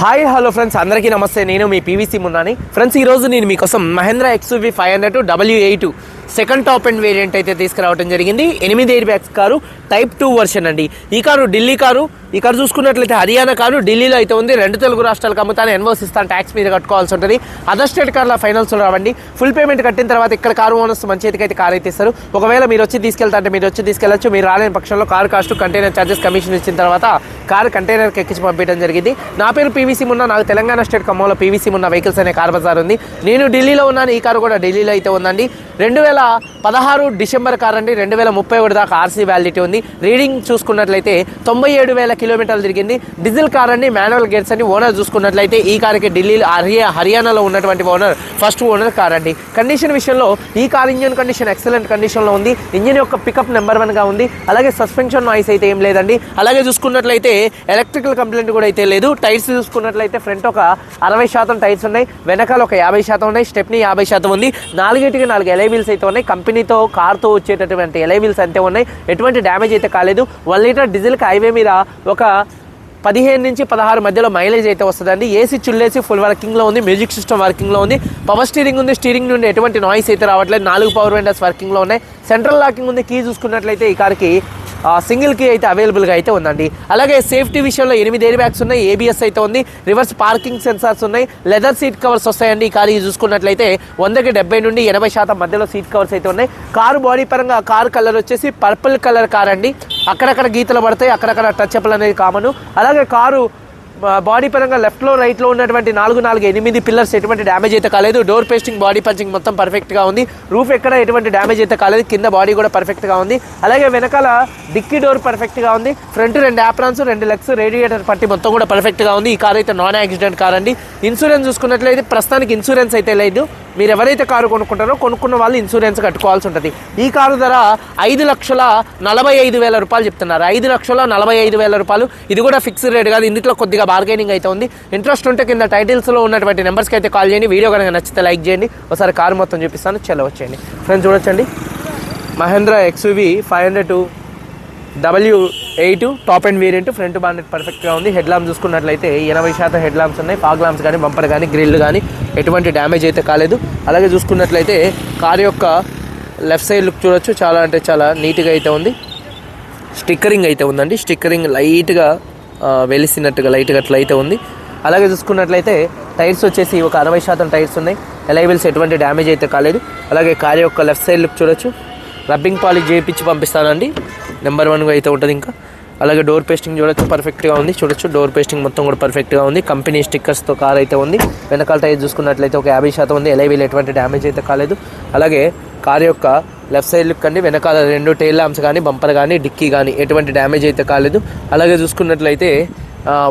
Hi hello friends అందరికీ నమస్తే. నేను మీ పీవీసీ మున్నాని ఫ్రెండ్స్ ఈ రోజు నేను మీకోసం Mahindra XUV five hundred W eight second top and variant అయితే తీసుకురావడం జరిగింది. ఎనిమిది air bags car type two version అండి. ఈ కారు ఢిల్లీ కారు ఇక్కడ చూసుకున్నట్లయితే హర్యానా కారు ఢిల్లీలో అయితే ఉంది. రెండు తెలుగు రాష్ట్రాలకు అమ్ముతాను ఎన్వోస్ ఇస్తాను ట్యాక్స్ మీద కట్టుకోవాల్సి ఉంటుంది. అదర్ స్టేట్ కార్ల ఫైనల్స్ రావండి. ఫుల్ పేమెంట్ కట్టిన తర్వాత ఇక్కడ కారు ఓనర్స్ మంచి చేతికి అయితే కార్ అయితే ఇస్తారు ఒకవేళ మీరు వచ్చి తీసుకెళ్తా అంటే మీరు వచ్చి తీసుకెళ్ళచ్చు. మీరు రాలేని పక్షంలో car cost container charges commission ఇచ్చిన తర్వాత కారు కంటైనర్కి ఎక్కించి పంపించడం జరిగింది. నా పేరు పీవీసీ ఉన్న నాకు తెలంగాణ స్టేట్ ఖమ్మంలో పీవీసీ ఉన్న వెహికల్స్ అనే కార్ బజార్ ఉంది. నేను ఢిల్లీలో ఉన్నాను. ఈ కారు కూడా ఢిల్లీలో అయితే ఉందండి. రెండు వేల పదహారు డిసెంబర్ కార్ అండి రెండు వేల ముప్పై ఒకటి దాకా ఆర్సీ వ్యాలిడిటీ ఉంది. రీడింగ్ చూసుకున్నట్లయితే తొంభై ఏడు వేల కిలోమీటర్లు తిరిగింది. డీజిల్ కార్ అండి మాన్యువల్ గేట్స్ అని ఓనర్ చూసుకున్నట్లయితే ఈ కార్కి ఢిల్లీలో హరియా హర్యానాలో ఉన్నటువంటి ఓనర్ ఫస్ట్ ఓనర్ కార్ అండి. కండిషన్ విషయంలో ఈ కార్ ఇంజిన్ కండిషన్ ఎక్సలెంట్ కండిషన్లో ఉంది. ఇంజిన్ యొక్క పికప్ నెంబర్ వన్గా ఉంది. అలాగే సస్పెన్షన్ నాయిస్ అయితే ఏం లేదండి. అలాగే చూసుకున్నట్లయితే ఎలక్ట్రికల్ కంప్లైంట్ కూడా అయితే లేదు. టైర్స్ చూసుకున్నట్లయితే ఫ్రంట్ ఒక అరవై శాతం టైర్స్ ఉన్నాయి. వెనకాల ఒక యాభై శాతం ఉన్నాయి. స్టెప్ని యాభై శాతం ఉంది. నాలుగేటికి నాలుగు ఎలైవీల్స్ అయితే ఉన్నాయి. కంపెనీతో కార్తో వచ్చేటటువంటి ఎలైవీల్స్ అంతే ఉన్నాయి. ఎటువంటి డ్యామేజ్ అయితే కాలేదు. వన్ లీటర్ డీజిల్కి హైవే మీద ఒక పదిహేను నుంచి పదహారు మధ్యలో మైలేజ్ అయితే వస్తుందండి. ఏసీ చుల్లేసి ఫుల్ వర్కింగ్లో ఉంది మ్యూజిక్ సిస్టమ్ వర్కింగ్లో ఉంది. పవర్ స్టీరింగ్ ఉంది స్టీరింగ్ నుండి ఎటువంటి నాయిస్ అయితే రావట్లేదు. నాలుగు పవర్ విండోస్ వర్కింగ్లో ఉన్నాయి. సెంట్రల్ లాకింగ్ ఉంది కీ చూసుకున్నట్లయితే ఈ కార్కి సింగిల్ కీ అయితే అవైలబుల్గా అయితే ఉందండి. అలాగే సేఫ్టీ విషయంలో ఎనిమిది ఎయిర్ బ్యాగ్స్ ఉన్నాయి ఏబిఎస్ అయితే ఉంది రివర్స్ పార్కింగ్ సెన్సార్స్ ఉన్నాయి లెదర్ సీట్ కవర్స్ వస్తాయండి ఈ కారు చూసుకున్నట్లయితే వందకి డెబ్బై నుండి ఎనభై శాతం మధ్యలో సీట్ కవర్స్ అయితే ఉన్నాయి. కారు బాడీ పరంగా కారు కలర్ వచ్చేసి పర్పుల్ కలర్ కార్ అండి. అక్కడక్కడ గీతలు పడతాయి అక్కడక్కడ టచ్ అప్లు అనేది కామన్. అలాగే కారు బాడీ పరంగా లెఫ్ట్లో రైట్లో ఉన్నటువంటి నాలుగు నాలుగు ఎనిమిది పిల్లర్స్ ఎటువంటి డ్యామేజ్ అయితే కాలేదు. డోర్ పేస్టింగ్ బాడీ పంచింగ్ మొత్తం పర్ఫెక్ట్గా ఉంది. రూఫ్ ఎక్కడ ఎటువంటి డ్యామేజ్ అయితే కాలేదు. కింద బాడీ కూడా పర్ఫెక్ట్గా ఉంది. అలాగే వెనకాల డిక్కీ డోర్ పర్ఫెక్ట్గా ఉంది. ఫ్రంట్ రెండు యాప్రాన్స్ రెండు లెగ్స్ రేడియేటర్ పట్టి మొత్తం కూడా పర్ఫెక్ట్గా ఉంది. ఈ కార్ అయితే నాన్ యాక్సిడెంట్ కార్ అండి. ఇన్సూరెన్స్ చూసుకున్నట్లయితే ప్రస్తుతానికి ఇన్సూరెన్స్ అయితే లేదు. మీరు ఎవరైతే కారు కొనుక్కుంటారో కొనుక్కున్న వాళ్ళు ఇన్సూరెన్స్ కట్టుకోవాల్సి ఉంటుంది. ఈ కారు ధర ఐదు లక్షల నలభై ఐదు వేల రూపాయలు చెప్తున్నారు. ఐదు లక్షల నలభై ఐదు వేల రూపాయలు. ఇది కూడా ఫిక్స్డ్ రేట్ కాదు. ఇందులో కొద్దిగా బార్గెనింగ్ అయితే ఉంది. ఇంట్రెస్ట్ ఉంటే కింద టైటిల్స్లో ఉన్నటువంటి నెంబర్స్కి అయితే కాల్ చేయండి. వీడియో కనుక నచ్చితే లైక్ చేయండి. ఒకసారి కారు మొత్తం చూపిస్తాను. చలో వచ్చేయండి. ఫ్రెండ్స్ చూడొచ్చండి. Mahindra XUV five hundred two W eight top end variant front bonnet పర్ఫెక్ట్గా ఉంది. హెడ్ ల్యాంప్ చూసుకున్నట్లయితే ఎనభై శాతం హెడ్ లాంప్స్ ఉన్నాయి. ఫాగ్ లాంప్స్ కానీ బంపర్ కానీ గ్రిల్ కానీ ఎటువంటి డ్యామేజ్ అయితే కాలేదు. అలాగే చూసుకున్నట్లయితే కార్ యొక్క లెఫ్ట్ సైడ్ లుక్ చూడొచ్చు. చాలా అంటే చాలా నీట్గా అయితే ఉంది. స్టిక్కరింగ్ అయితే ఉందండి. స్టిక్కరింగ్ లైట్గా వెలిసినట్టుగా లైట్గా అట్లా అయితే ఉంది. అలాగే చూసుకున్నట్లయితే టైర్స్ వచ్చేసి ఒక అరవై శాతం టైర్స్ ఉన్నాయి. ఎలైవెల్స్ ఎటువంటి డ్యామేజ్ అయితే కాలేదు. అలాగే కార్ యొక్క లెఫ్ట్ సైడ్ లుక్ చూడొచ్చు. రబ్బింగ్ పాలిష్ చేయించి పంపిస్తానండి. నెంబర్ వన్గా అయితే ఉంటుంది ఇంకా. అలాగే డోర్ పేస్టింగ్ చూడొచ్చు పర్ఫెక్ట్గా ఉంది. చూడొచ్చు డోర్ పేస్టింగ్ మొత్తం కూడా పర్ఫెక్ట్గా ఉంది. కంపెనీ స్టిక్కర్స్తో కార్ అయితే ఉంది. వెనకాల టైర్ చూసుకున్నట్లయితే ఒక యాభై శాతం ఉంది. ఎలైవీల్ ఎటువంటి డ్యామేజ్ అయితే కాలేదు. అలాగే కార్ యొక్క లెఫ్ట్ సైడ్ లుక్ అండి వెనకాల రెండు టైల్ ల్యాంప్స్ కానీ బంపర్ కానీ డిక్కీ కానీ ఎటువంటి డ్యామేజ్ అయితే కాలేదు. అలాగే చూసుకున్నట్లయితే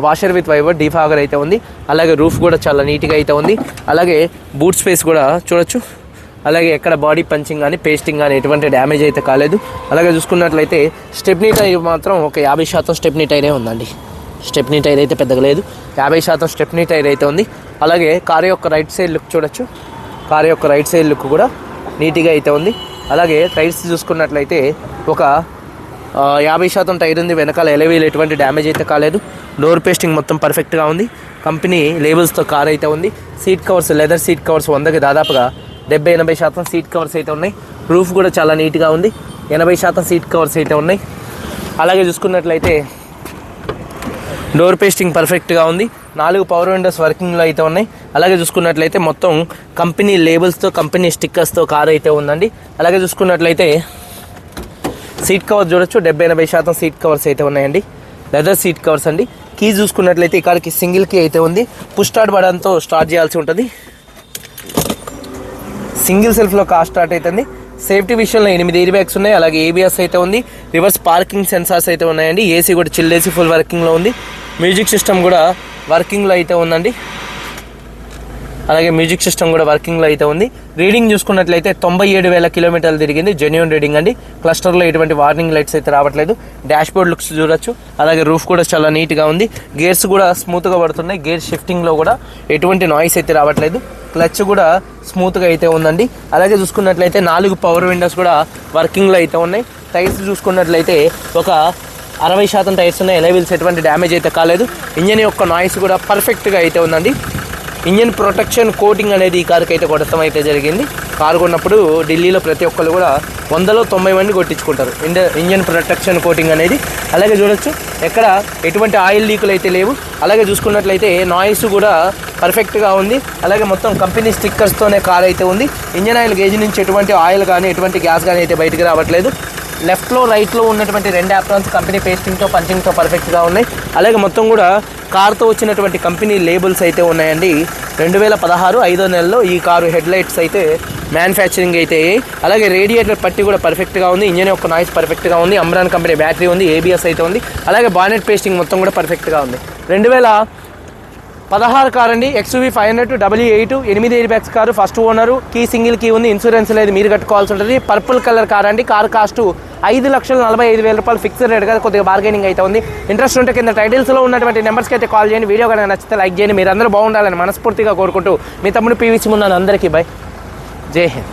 వాషర్ విత్ వైవర్ డీఫాగర్ అయితే ఉంది. అలాగే రూఫ్ కూడా చాలా నీట్గా అయితే ఉంది. అలాగే బూట్ స్పేస్ కూడా చూడొచ్చు. అలాగే ఎక్కడ బాడీ పంచింగ్ కానీ పేస్టింగ్ కానీ ఎటువంటి డ్యామేజ్ అయితే కాలేదు. అలాగే చూసుకున్నట్లయితే స్టెప్నీ టైర్ మాత్రం ఒక యాభై శాతం స్టెప్నీ టైరే ఉందండి. స్టెప్నీ టైర్ అయితే పెద్దగా లేదు. యాభై శాతం స్టెప్నీ టైర్ అయితే ఉంది. అలాగే కారు యొక్క రైట్ సైడ్ లుక్ చూడొచ్చు. కారు యొక్క రైట్ సైడ్ లుక్ కూడా నీట్గా అయితే ఉంది. అలాగే టైర్స్ చూసుకున్నట్లయితే ఒక యాభై శాతం టైర్ ఉంది. వెనకాల ఎలవీలు ఎటువంటి డ్యామేజ్ అయితే కాలేదు. డోర్ పేస్టింగ్ మొత్తం పర్ఫెక్ట్గా ఉంది. కంపెనీ లేబుల్స్తో కార్ అయితే ఉంది. Seat covers leather seat covers వందకి దాదాపుగా డెబ్బై ఎనభై శాతం సీట్ కవర్స్ అయితే ఉన్నాయి. రూఫ్ కూడా చాలా నీట్గా ఉంది. ఎనభై శాతం సీట్ కవర్స్ అయితే ఉన్నాయి. అలాగే చూసుకున్నట్లయితే డోర్ పేస్టింగ్ పర్ఫెక్ట్గా ఉంది. నాలుగు పవర్ విండోస్ వర్కింగ్లో అయితే ఉన్నాయి. అలాగే చూసుకున్నట్లయితే మొత్తం కంపెనీ లేబుల్స్తో కంపెనీ స్టిక్కర్స్తో కార్ అయితే ఉందండి. అలాగే చూసుకున్నట్లయితే సీట్ కవర్ చూడొచ్చు. డెబ్బై ఎనభై శాతం సీట్ కవర్స్ అయితే ఉన్నాయండి. లెదర్ సీట్ కవర్స్ అండి. కీ చూసుకున్నట్లయితే ఈ కార్కి సింగిల్ కీ అయితే ఉంది. పుష్ స్టార్ట్ బటన్తో స్టార్ట్ చేయాల్సి ఉంటుంది. సింగిల్ సెల్ఫ్లో కార్ స్టార్ట్ అవుతుంది. సేఫ్టీ విషయంలో ఎనిమిది ఎయిర్ బ్యాగ్స్ ఉన్నాయి అలాగే ఏబిఎస్ అయితే ఉంది రివర్స్ పార్కింగ్ సెన్సార్స్ అయితే ఉన్నాయండి ఏసీ కూడా చిల్ ఏసీ ఫుల్ వర్కింగ్లో ఉంది మ్యూజిక్ సిస్టమ్ కూడా వర్కింగ్లో అయితే ఉందండి. అలాగే మ్యూజిక్ సిస్టమ్ కూడా వర్కింగ్లో అయితే ఉంది. రీడింగ్ చూసుకున్నట్లయితే తొంభై ఏడు వేల కిలోమీటర్లు తిరిగింది. జెన్యున్ రీడింగ్ అండి. క్లస్టర్లో ఎటువంటి వార్నింగ్ లైట్స్ అయితే రావట్లేదు. డాష్ బోర్డ్ లుక్స్ చూడొచ్చు. అలాగే రూఫ్ కూడా చాలా నీట్గా ఉంది. గేర్స్ కూడా స్మూత్గా పడుతున్నాయి. గేర్ షిఫ్టింగ్లో కూడా ఎటువంటి నాయిస్ అయితే రావట్లేదు. క్లచ్ కూడా స్మూత్గా అయితే ఉందండి. అలాగే చూసుకున్నట్లయితే నాలుగు పవర్ విండోస్ కూడా వర్కింగ్లో అయితే ఉన్నాయి. టైర్స్ చూసుకున్నట్లయితే ఒక అరవై శాతం టైర్స్ ఉన్నాయి. ఎలైవిల్స్ ఎటువంటి డ్యామేజ్ అయితే కాలేదు. ఇంజన్ యొక్క నాయిస్ కూడా పర్ఫెక్ట్గా అయితే ఉందండి. ఇంజన్ ప్రొటెక్షన్ కోటింగ్ అనేది ఈ కారుకి అయితే కొట్టడం అయితే జరిగింది. కారు కొన్నప్పుడు ఢిల్లీలో ప్రతి ఒక్కరు కూడా వందలో తొంభై మంది కొట్టించుకుంటారు. ఇంజన్ ప్రొటెక్షన్ కోటింగ్ అనేది. అలాగే చూడొచ్చు ఎక్కడ ఎటువంటి ఆయిల్ లీకులు అయితే లేవు. అలాగే చూసుకున్నట్లయితే నాయిస్ కూడా పర్ఫెక్ట్గా ఉంది. అలాగే మొత్తం కంపెనీ స్టిక్కర్స్తోనే కార్ అయితే ఉంది. ఇంజన్ ఆయిల్ గేజ్ నుంచి ఎటువంటి ఆయిల్ కానీ ఎటువంటి గ్యాస్ కానీ అయితే బయటకు రావట్లేదు. లెఫ్ట్లో రైట్లో ఉన్నటువంటి రెండు యాప్రాన్స్ కంపెనీ పేస్టింగ్తో పంచింగ్తో పర్ఫెక్ట్గా ఉన్నాయి. అలాగే మొత్తం కూడా కార్తో వచ్చినటువంటి కంపెనీ లేబుల్స్ అయితే ఉన్నాయండి. రెండు వేల పదహారు ఐదో నెలలో ఈ కారు హెడ్ లైట్స్ అయితే మ్యానుఫ్యాక్చరింగ్ అయితే అలాగే రేడియేటర్ పట్టి కూడా పర్ఫెక్ట్గా ఉంది. ఇంజన్ యొక్క నాయిస్ పర్ఫెక్ట్గా ఉంది. అమ్రాన్ కంపెనీ బ్యాటరీ ఉంది. ఏబిఎస్ అయితే ఉంది. అలాగే బానెట్ పేస్టింగ్ మొత్తం కూడా పర్ఫెక్ట్గా ఉంది. రెండు వేల పదహారు కార్ అండి. XUV five hundred W eight ఎనిమిది air bags car first owner key single key ఉంది. ఇన్సూరెన్స్ లేదు మీరు కట్టుకోవాల్సి ఉంటుంది. పర్పుల్ కలర్ కార్ అండి. కార్ కాస్ట్ ఐదు లక్షల నలభై ఐదు వేల రూపాయలు ఫిక్స్డ్ రేట్ కదా కొద్దిగా బార్గెనింగ్ అయితే ఉంది. ఇంట్రెస్ట్ ఉంటే కింద టైటిల్స్లో ఉన్నటువంటి నెంబర్స్కి అయితే కాల్ చేయండి. వీడియో కనుక నచ్చితే లైక్ చేయండి. మీరు అందరూ బాగుండాలని మనస్ఫూర్తిగా కోరుకుంటూ మీ తమ్ముడు పీవీసీ ఉన్నాను అందరికీ బై జై హింద్.